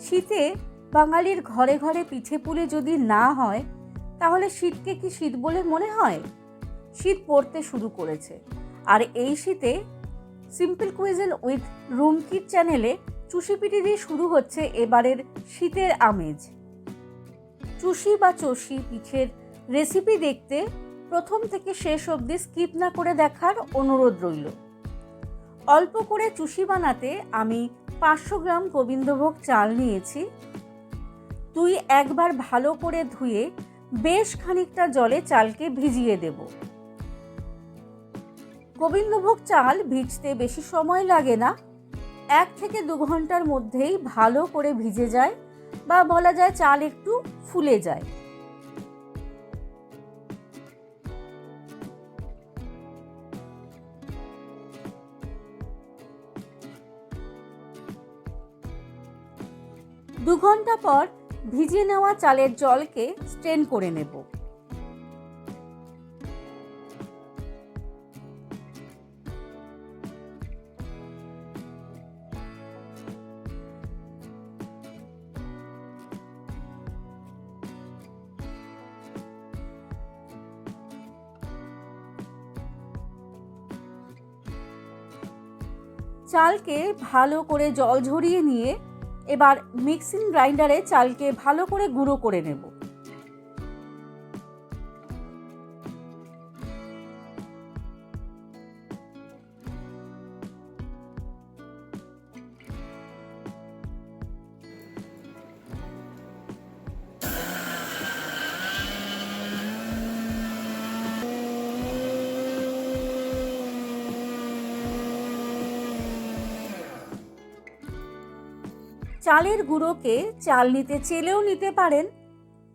শীতে বাঙালির ঘরে ঘরে পিঠে পুলি যদি না হয়, তাহলে শীতকে কি শীত বলে মনে হয়? শীত পড়তে শুরু করেছে। আর এই শীতে সিম্পল কুইজেন উইথ রুমকির চ্যানেলে চুষি পিঠে দিয়ে শুরু হচ্ছে এবারের শীতের আমেজ। চুষি বা চষি পিঠের রেসিপি দেখতে প্রথম থেকে শেষ অবধি স্কিপ না করে দেখার অনুরোধ রইল। অল্প করে চুষি বানাতে আমি পাঁচশো গ্রাম গোবিন্দভোগ চাল নিয়েছি। তুই একবার ভালো করে ধুয়ে বেশ খানিকটা জলে চালকে ভিজিয়ে দেব। গোবিন্দভোগ চাল ভিজতে বেশি সময় লাগে না। এক থেকে দু ঘণ্টার মধ্যেই ভালো করে ভিজে যায় বা বলা যায় চাল একটু ফুলে যায়। দু ঘণ্টা পর ভিজিয়ে নেওয়া চালের জলকে স্ট্রেন করে নেব। চালকে ভালো করে জল ঝরিয়ে নিয়ে এবার মিক্সিং গ্রাইন্ডারে চালকে ভালো করে গুঁড়ো করে নেব। চালের গুঁড়োকে চাল নিতে চেলেও নিতে পারেন।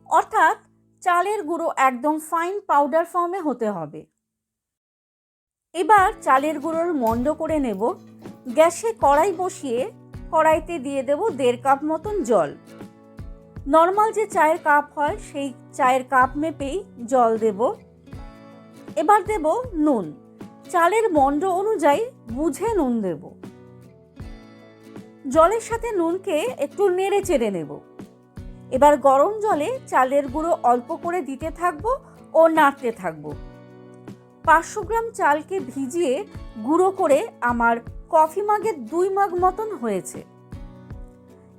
অর্থাৎ চালের গুঁড়ো একদম ফাইন পাউডার ফর্মে হতে হবে। এবার চালের গুঁড়োর মন্ড করে নেব। গ্যাসে কড়াই বসিয়ে কড়াইতে দিয়ে দেব দেড় কাপ মতন জল। নর্মাল যে চায়ের কাপ হয়, সেই চায়ের কাপ মেপেই জল দেব। এবার দেব নুন। চালের মন্ড অনুযায়ী বুঝে নুন দেবো। জলের সাথে নুনকে একটু নেড়ে চেড়ে নেব। এবার গরম জলে চালের গুঁড়ো অল্প করে দিতে থাকব ও নাড়তে থাকব। পাঁচশো গ্রাম চালকে ভিজিয়ে গুঁড়ো করে আমার কফি মাগের দুই মাগ মতন হয়েছে।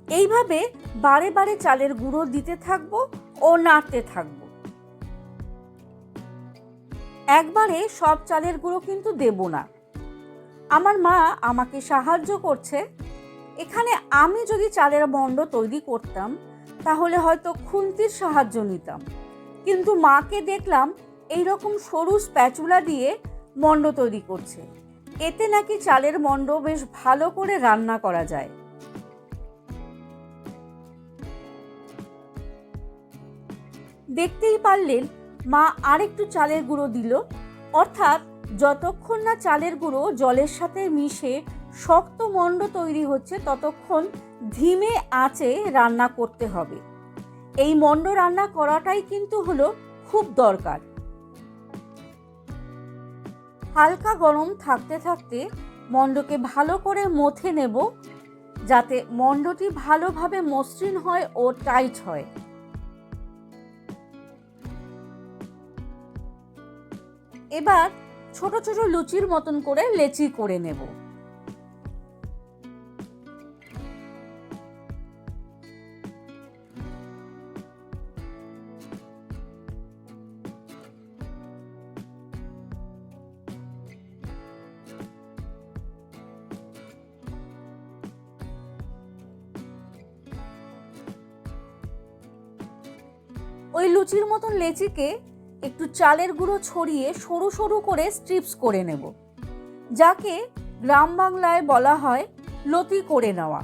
এইভাবে বারে বারে চালের গুঁড়ো দিতে থাকব ও নাড়তে থাকব। একবারে সব চালের গুঁড়ো কিন্তু দেব না। আমার মা আমাকে সাহায্য করছে এখানে আমি যদি চালের মণ্ড তৈরি করতাম, তাহলে হয়তো খুন্তির সাহায্য নিতাম। কিন্তু মাকে দেখলাম এই রকম সরু স্প্যাচুলা দিয়ে মণ্ড তৈরি করছে। এতে নাকি চালের মণ্ড বেশ ভালো করে রান্না করা যায়। দেখতেই পারলেন মা আরেকটু চালের গুঁড়ো দিল। অর্থাৎ যতক্ষণ না চালের গুঁড়ো জলের সাথে মিশে শক্ত মণ্ড তৈরি হচ্ছে ততক্ষণ ধিমে আঁচে রান্না করতে হবে। এই মণ্ড রান্না করাটাই কিন্তু হলো খুব দরকার। হালকা গরম থাকতে থাকতে মণ্ডকে ভালো করে মথে নেব যাতে মণ্ডটি ভালোভাবে মসৃণ হয় ও টাইট হয়। এবার ছোট ছোট লুচির মতন করে লেচি করে নেব। ওই লুচির মতন লেচিকে একটু চালের গুঁড়ো ছড়িয়ে সরু সরু করে স্ট্রিপস করে নেব, যাকে গ্রাম বাংলায় বলা হয় লতি করে নেওয়া।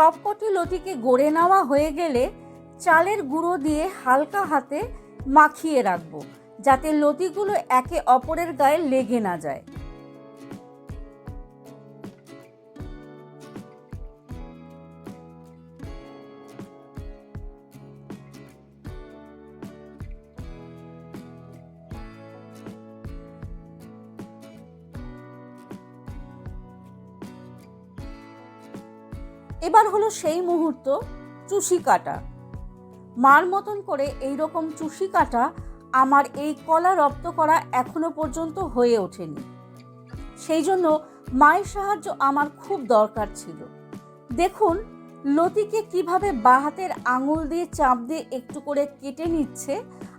সবকটি লতিকে গড়ে নেওয়া হয়ে গেলে চালের গুঁড়ো দিয়ে হালকা হাতে মাখিয়ে রাখব, যাতে লতিগুলো একে অপরের গায়ে লেগে না যায়। এবার হলো সেই মুহূর্ত চুষি কাটা। মার মতন করে এই রকম চুষি কাটা আমার এই কলা রপ্ত করা এখনও পর্যন্ত হয়ে ওঠেনি। সেই জন্য মায়ের সাহায্য আমার খুব দরকার ছিল। দেখুন, লতিকে কীভাবে বা হাতের আঙুল দিয়ে চাপ দিয়ে একটু করে কেটে নিচ্ছে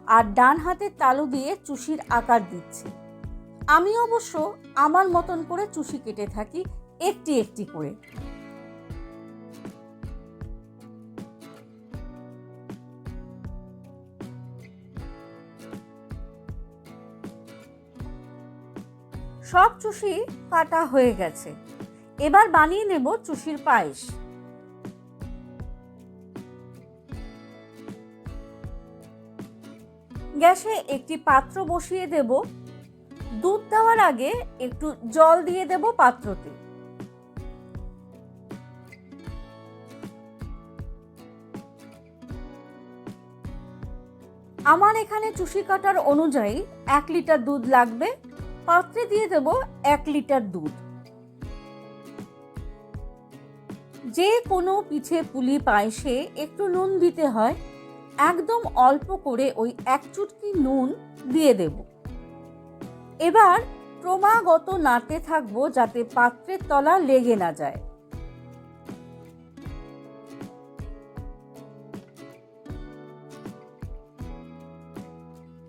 আর ডান হাতের তালু দিয়ে চুষির আকার দিচ্ছে। আমি অবশ্য আমার মতন করে চুষি কেটে থাকি একটি একটি করে। সব চুষি কাটা হয়ে গেছে। এবার বানিয়ে নেব চুষির পায়েস। গ্যাসে একটি পাত্র বসিয়ে দেব। দুধ দেওয়ার আগে একটু জল দিয়ে দেব পাত্রতে। আমার এখানে চুষি কাটার অনুযায়ী এক লিটার দুধ লাগবে। পাত্রে দিয়ে দেব এক লিটার দুধ। যে কোনো পিঠে পুলি পায়েসে একটু নুন দিতে হয়। একদম অল্প করে ওই এক চুটকি নুন দিয়ে দেব। এবার ক্রমাগত নাড়তে থাকব যাতে পাত্রের তলা লেগে না যায়।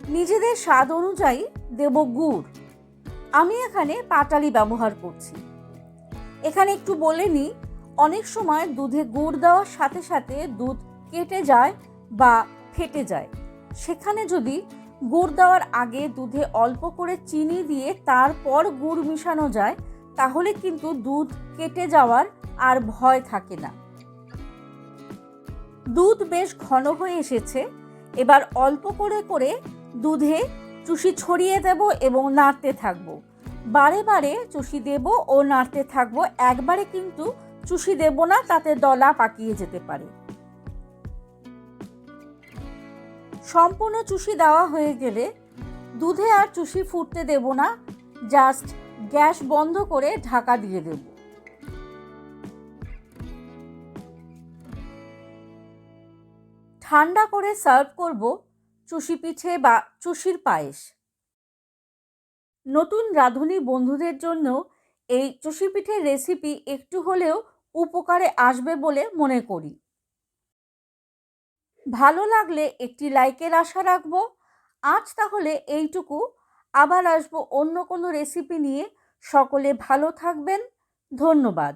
নিজেদের স্বাদ অনুযায়ী দেব গুড়। আমি এখানে পাটালি ব্যবহার করছি। এখানে একটু বলে নিই, অনেক সময় দুধে গুড় দেওয়ার সাথে সাথে দুধ কেটে যায় বা ফেটে যায়। সেখানে যদি গুড় দেওয়ার আগে দুধে অল্প করে চিনি দিয়ে তারপর গুড় মিশানো যায়, তাহলে কিন্তু দুধ কেটে যাওয়ার আর ভয় থাকে না। দুধ বেশ ঘন হয়ে এসেছে, এবার অল্প করে করে দুধে চুষি ছড়িয়ে দেব এবং নাড়তে থাকব। বারে বারে চুষি দেব ও নাড়তে থাকব, একবারে কিন্তু চুষি দেব না, তাতে দলা পাকিয়ে যেতে পারে। সম্পূর্ণ চুষি দেওয়া হয়ে গেলে দুধে আর চুষি ফুটতে দেব না, জাস্ট গ্যাস বন্ধ করে ঢাকা দিয়ে দেব। ঠান্ডা করে সার্ভ করব চুষি পিঠে বা চুষির পায়েস। নতুন রাঁধুনি বন্ধুদের জন্য এই চুষি পিঠের রেসিপি একটু হলেও উপকারে আসবে বলে মনে করি। ভালো লাগলে একটি লাইকের আশা রাখব। আজ তাহলে এইটুকু। আবার আসব অন্য কোনো রেসিপি নিয়ে। সকলে ভালো থাকবেন। ধন্যবাদ।